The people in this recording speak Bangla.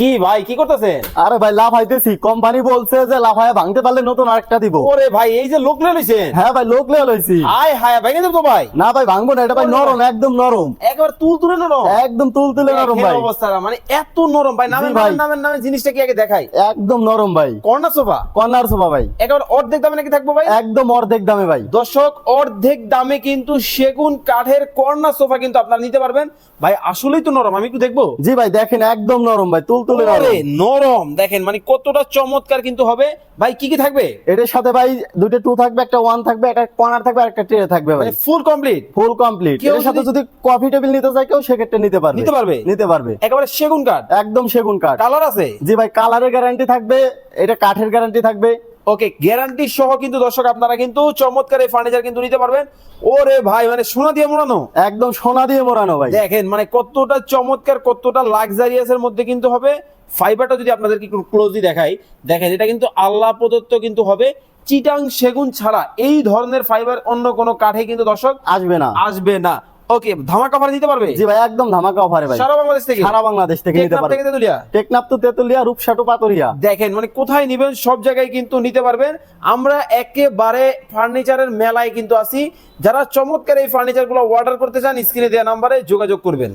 কি ভাই কি করতেছেন? আরে ভাই লাফাইতেছি। কোম্পানি বলছে যে লাফায় ভাঙতে পারলে নতুন আরেকটা দিব। ওরে ভাই এই যে লোক লইছেন? হ্যাঁ ভাই লোক লেগে লইছি। আয় হায় ভেঙে দেবো তো ভাই। না ভাই ভাঙবো না এটা ভাই নরম একদম নরম। একবার তুল তুলে নরম একদম তুল তুলে নরম ভাই। অবস্থাটা মানে এত নরম ভাই নামের। নামের নামের নামের জিনিসটা কি আগে দেখাই? একদম নরম ভাই। Corner sofa? কর্নার সোফা ভাই। একেবারে অর্ধেক দামে নাকি থাকব ভাই? একদম অর্ধেক দামে ভাই। দর্শক অর্ধেক দামে কিন্তু সেগুন কাঠের কর্নার সোফা কিন্তু আপনারা নিতে পারবেন। ভাই আসলেই তো নরম আমি একটু দেখব? জি ভাই দেখেন একদম নরম ভাই তুল তুলে নরম। দেখেন মানে কতটা চমৎকার কিন্তু হবে। ভাই কি কি থাকবে? এটার সাথে ভাই দুটো টু থাকবে একটা ওয়ান থাকবে একটা কর্নার থাকবে আর একটা ট্রে থাকবে ভাই। ফুল কমপ্লিট ফুল কমপ্লিট এর সাথে যদি- যদি কফি টেবিল নিতে চায় কেউ সেক্ষেত্রে নিতে পারবে। নিতে পারবে? নিতে পারবে। একেবারে সেগুন কাঠ একদম সেগুন কাঠ কালার আছে? জি ভাই কালারের গ্যারান্টি থাকবে এটা কাঠের গ্যারান্টি থাকবে। ওকে গ্যারান্টি সহ কিন্তু দর্শক আপনারা কিন্তু চমৎকার এই ফার্নিচার কিন্তু নিতে পারবেন। ওরে ভাই মানে সোনা দিয়ে মোড়ানো? একদম সোনা দিয়ে মোড়ানো ভাই। দেখেন মানে কতটা চমৎকার কতটা লাক্সারিয়াস এর মধ্যে কিন্তু হবে। ফাইবারটা যদি আপনাদেরকে একটু ক্লোজলি দেখাই দেখেন এটা কিন্তু আল্লাহ প্রদত্ত কিন্তু হবে। চিটাং সেগুন ছাড়া এই ধরনের ফাইবার অন্য কোনো কাঠে কিন্তু দর্শক আসবে না। আসবে না। ওকে ধামাকা অফারে দিতে পারবে? জি ভাই একদম ধামাকা অফারে ভাই। সারা বাংলাদেশ থেকে? সারা বাংলাদেশ থেকে নিতে পারবে। থেকে তেতুলিয়া? টেকনাফ তো তেতুলিয়া রূপসাটু পাতুরিয়া। দেখেন মানে কোথায় নিবেন সব জায়গায় কিন্তু নিতে পারবেন। আমরা একেবারে ফার্নিচারের মেলায় কিন্তু আছি। যারা চমৎকার এই ফার্নিচারগুলো অর্ডার করতে চান স্ক্রিনে দেওয়া নাম্বারে যোগাযোগ করবেন।